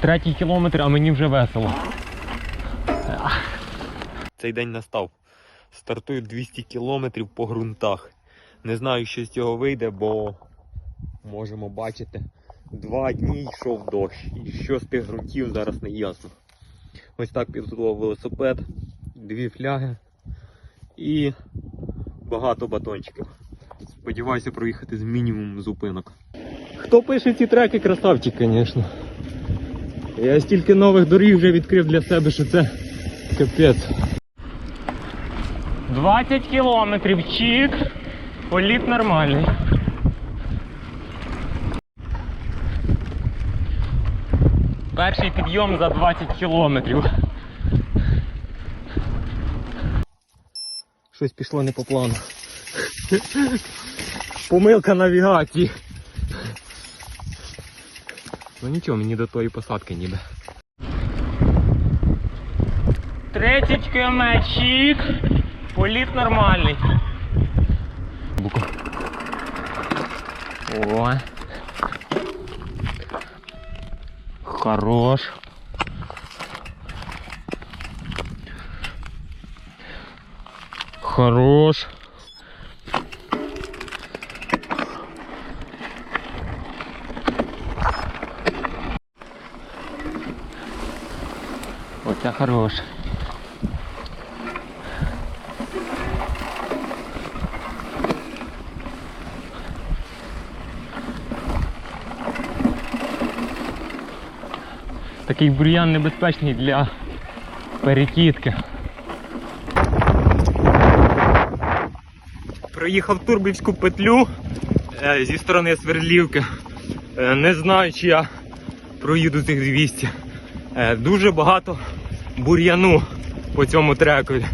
Третій кілометр, а мені вже весело. Цей день настав. Стартую 200 кілометрів по ґрунтах. Не знаю, що з цього вийде, бо можемо бачити, два дні йшов дощ. І що з тих ґрунтів зараз не ясно. Ось так підготував велосипед, дві фляги і багато батончиків. Сподіваюся проїхати з мінімумом зупинок. Хто пише ці треки, красавчик, звісно. Я стільки нових доріг вже відкрив для себе, що це капець. 20 кілометрів, чік. Політ нормальний. Перший підйом за 20 кілометрів. Щось пішло не по плану. Помилка навігації. Ну нічого, мені до тої посадки ніби. 30 км, чік. Політ нормальний. Буко. О. Хорош. Хорош. Оце хорош. Такий бур'ян небезпечний для перекидки. Проїхав Турбівську петлю е, зі сторони Свердлівки. Е, не знаю, чи я проїду цих 200. Е, дуже багато бур'яну по цьому трекові.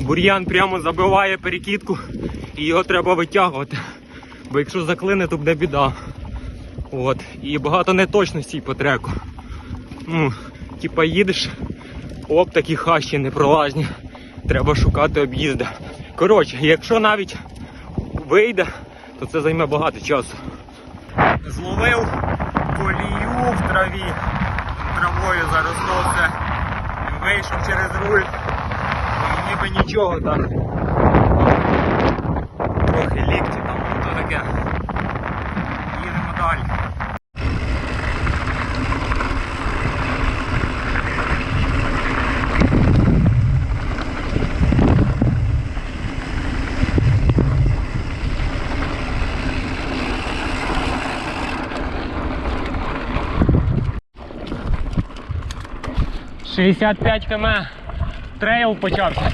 Бур'ян прямо забиває перекидку і його треба витягувати. Бо якщо заклине, то буде біда. От. І багато неточностей по треку. Ну, типа їдеш, оп, такі хащі непролазні. Треба шукати об'їзди. Коротше, якщо навіть вийде, то це займе багато часу. Зловив колію в траві. Травою заросло все. Вийшов через руль. І ніби нічого так. 65 км. Трейл почався.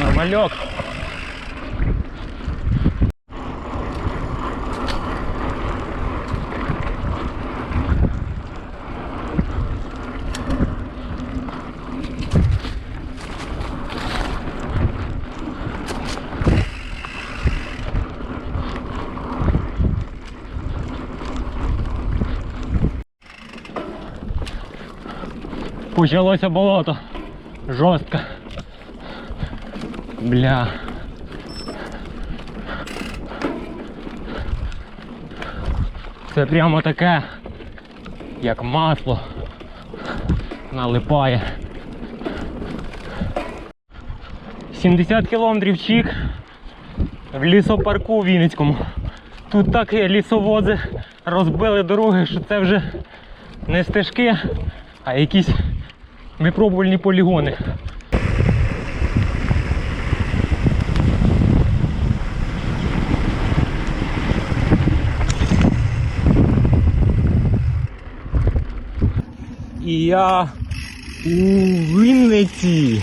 Нормальок. Почалося болото. Жорстко. Бля. Це прямо таке, як масло. Налипає. 70 кілометрів чік в лісопарку Вінницькому. Тут так лісовози розбили дороги, що це вже не стежки, а якісь випробувальні полігони. І я у Вінниці.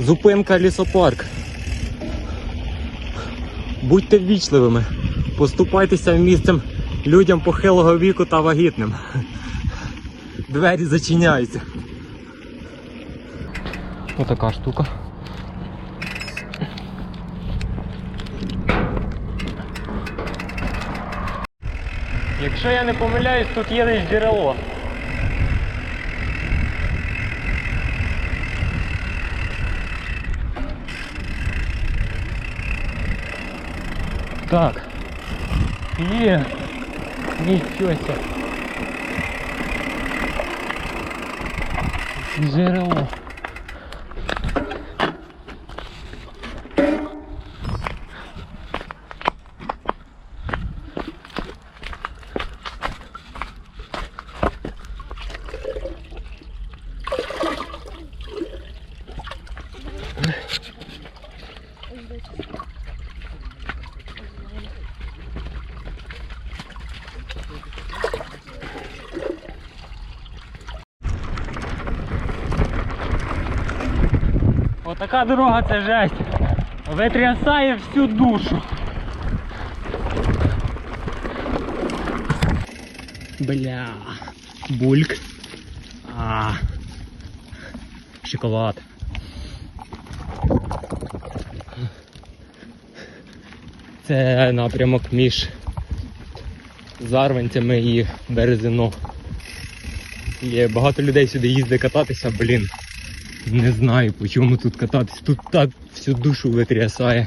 Зупинка лісопарк. Будьте ввічливими. Поступайтеся місцем людям похилого віку та вагітним двері зачиняються. Отака штука. Якщо я не помиляюсь, тут є десь джерело. Так. Є. Нічого. Себе. Отака дорога це жесть. Витрясає всю душу. Бля. Бульк. А. Шоколад. Це напрямок між Зарванцями і Березино. Є багато людей сюди їздить кататися, блін. Не знаю, по чому тут кататись. Тут так всю душу витрясає.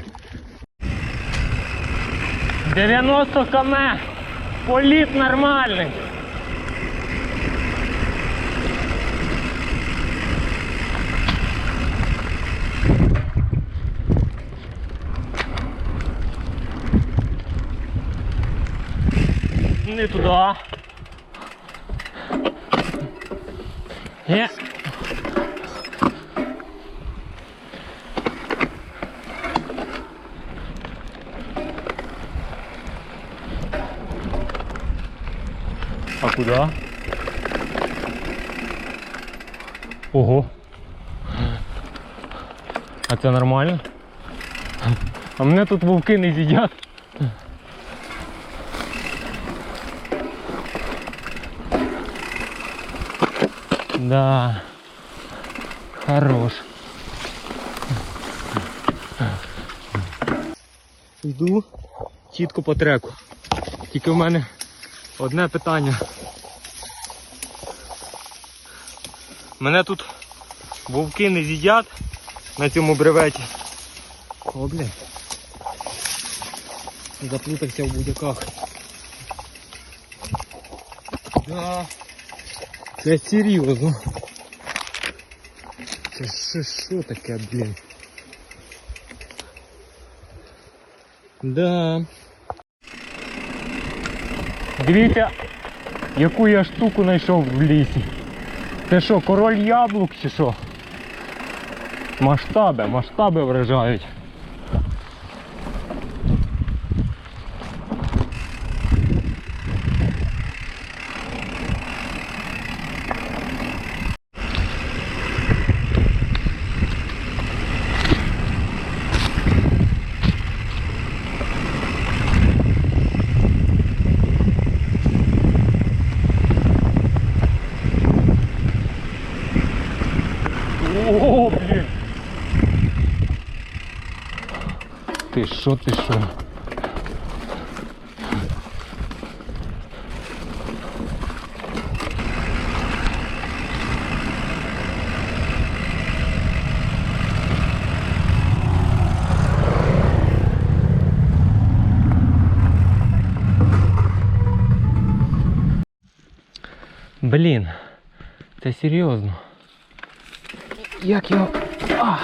90 км. Політ нормальний. Не туди. Є. А куда? Ого. А це нормально? А мене тут вовки не з'їдять. Да. Хорош. Йду чітко по треку. Тільки в мене одне питання. Мене тут вовки не з'їдять на цьому бреветі. О, бля. Заплутався в будяках. Да. Це серйозно. Це що, що таке, блін? Да. Дивіться, яку я штуку знайшов в лісі. Це що, король яблук чи що? Масштаби, масштаби вражають. О, блін. Ти що, ти що? Блін, це серйозно. Як його. А!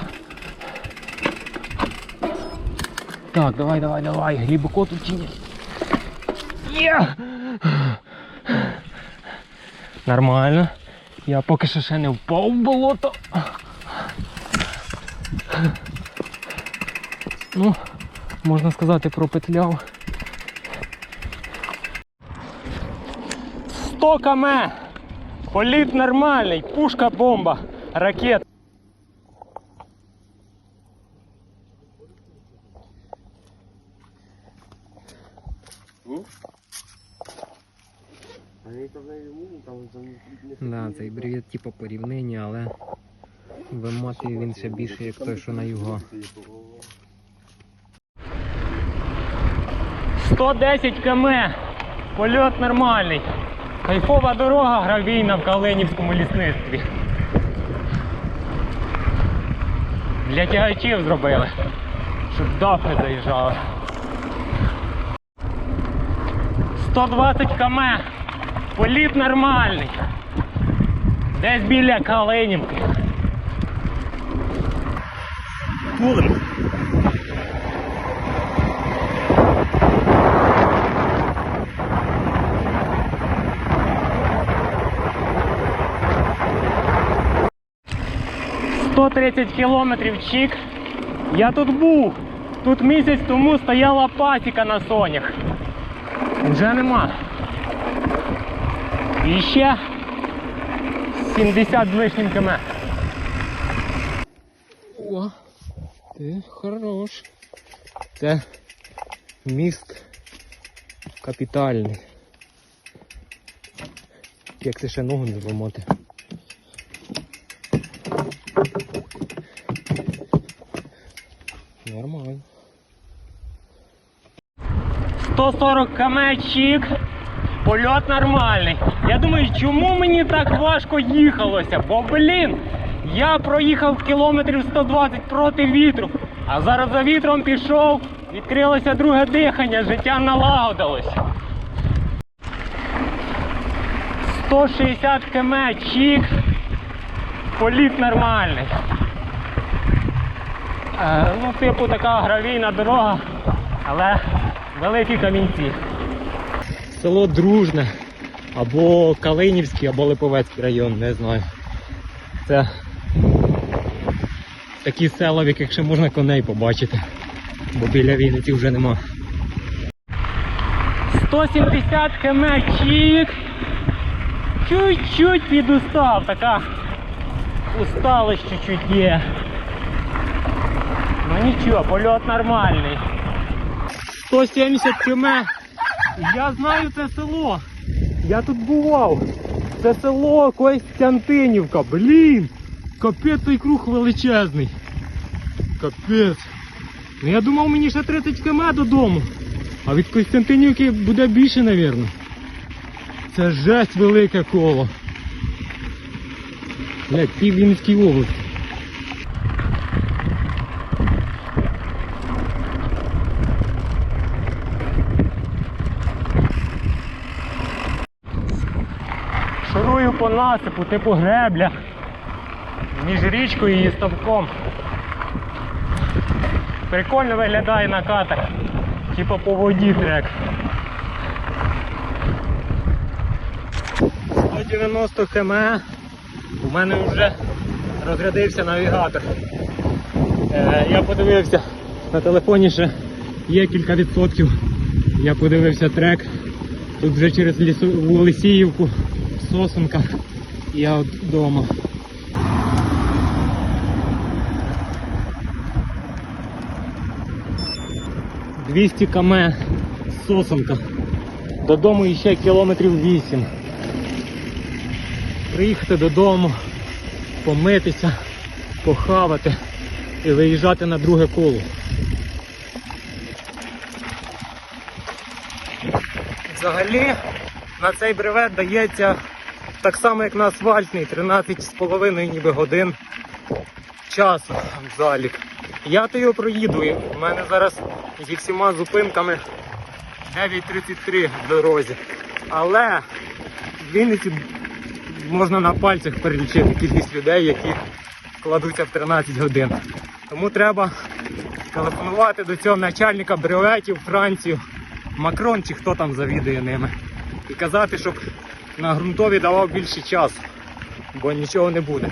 Так, давай, давай, давай. Глибоко тут чи? Є! Нормально. Я поки що ще не впав в болото. Ну, можна сказати, пропетляв. 100 км! Політ нормальний, пушка бомба, ракет. Да, цей бревет типу порівняння, але вимотує він ще більше, як той, що на його. 110 км. Польот нормальний. Кайфова дорога гравійна в Калинівському лісництві. Для тягачів зробили, щоб не заїжджали. 120 км. Політ нормальний. Десь біля Калинівки. Кулем. Сто тридцять кілометрів чік. Я тут був. Тут місяць тому стояла пасіка на сонях. Вже нема. І ще 70 з лишнім км. О, ти хорош. Це міст капітальний. Як це ще ногу не зламати. Нормально. 140 км чік. Польот нормальний. Я думаю, чому мені так важко їхалося? Бо, блін, я проїхав кілометрів 120 проти вітру, а зараз за вітром пішов, відкрилося друге дихання, життя налагодилось. 160 км чік. Політ нормальний. Е, ну, типу така гравійна дорога, але великі камінці. Село Дружне, або Калинівський, або Липовецький район, не знаю. Це такі села, в яких ще можна коней побачити, бо біля Вінниці вже нема. 170 км чік. Чуть-чуть підустав, така усталость чуть-чуть є. Ну нічого, польот нормальний. 170 км. Я знаю це село. Я тут бував. Це село Костянтинівка. Блін. Капець цей круг величезний. Капець. Ну я думав мені ще 30 км додому. А від Костянтинівки буде більше, мабуть. Це жесть велике коло. Блять, пів Вінницькій області. По насипу, типу гребля. Між річкою і ставком. Прикольно виглядає на катах. Типа по воді трек. 190 км. У мене вже розрядився навігатор. Е, я подивився на телефоні ще є кілька відсотків. Я подивився трек. Тут вже через лісову Лисіївку, Сосенка. І Я от вдома. Двісті км Сосенка. Додому ще кілометрів 8. Приїхати додому, помитися, похавати і виїжджати на друге коло. Взагалі на цей бревет дається так само, як на асфальтний, 13,5 ніби годин часу в залік. Я то його проїду. У мене зараз зі всіма зупинками 9.33 в дорозі. Але в Вінниці можна на пальцях перелічити кількість людей, які кладуться в 13 годин. Тому треба телефонувати до цього начальника бреветів Францію, Макрон чи хто там завідує ними. І казати, щоб на ґрунтові давав більше часу, бо нічого не буде.